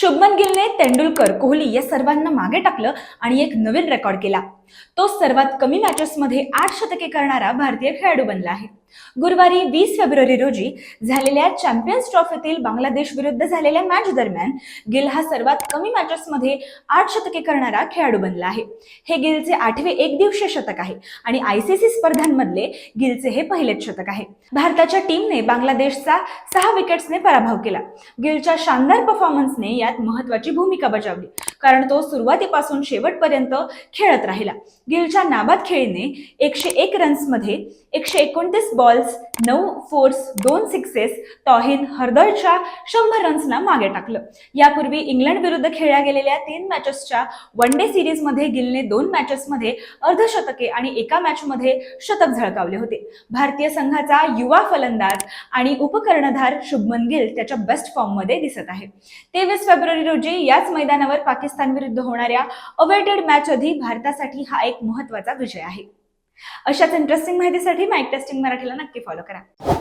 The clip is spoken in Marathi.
शुभमन गिलने तेंडुलकर कोहली या सर्वांना मागे टाकलं आणि एक नवीन रेकॉर्ड केला. तो सर्वात कमी मॅचेसमध्ये आठ शतके करणारा भारतीय खेळाडू बनला आहे. गुरुवारी वीस फेब्रुवारी रोजी झालेल्या चॅम्पियन्स ट्रॉफीतील बांगलादेश विरुद्ध झालेल्या मॅच दरम्यान गिल हा सर्वात कमी मॅचेसमध्ये आठ शतके करणारा खेळाडू बनला आहे. हे गिलचे आठवे एक दिवसीय शतक आहे आणि आयसीसी स्पर्धांमधले गिलचे हे पहिलेच शतक आहे. भारताच्या टीमने बांगलादेशचा सहा विकेट्सने पराभव केला. गिलच्या शानदार परफॉर्मन्सने यात महत्वाची भूमिका बजावली. कारण तो सुरुवातीपासून शेवटपर्यंत खेळत राहिला. गिलच्या नाबाद खेळीने एकशे एक रन्समध्ये एकशे एकोणतीस बॉल्स नऊ फोर्स दोन सिक्सेस तॉहिन हर्दळच्या शंभर रन्सना मागे टाकलं. यापूर्वी इंग्लंड विरुद्ध खेळल्या गेलेल्या तीन मॅचेसच्या वन डे सिरीजमध्ये गिलने दोन मॅचेसमध्ये अर्धशतके आणि एका मॅचमध्ये शतक झळकावले होते. भारतीय संघाचा युवा फलंदाज आणि उपकर्णधार शुभमन गिल त्याच्या बेस्ट फॉर्ममध्ये दिसत आहे. तेवीस फेब्रुवारी रोजी याच मैदानावर पाकिस्तान विरुद्ध होणाऱ्या अवेटेड मॅच आधी भारतासाठी हा एक महत्त्वाचा विजय आहे. अशाच इंटरेस्टिंग माहितीसाठी माईक टेस्टिंग मराठीला नक्की फॉलो करा.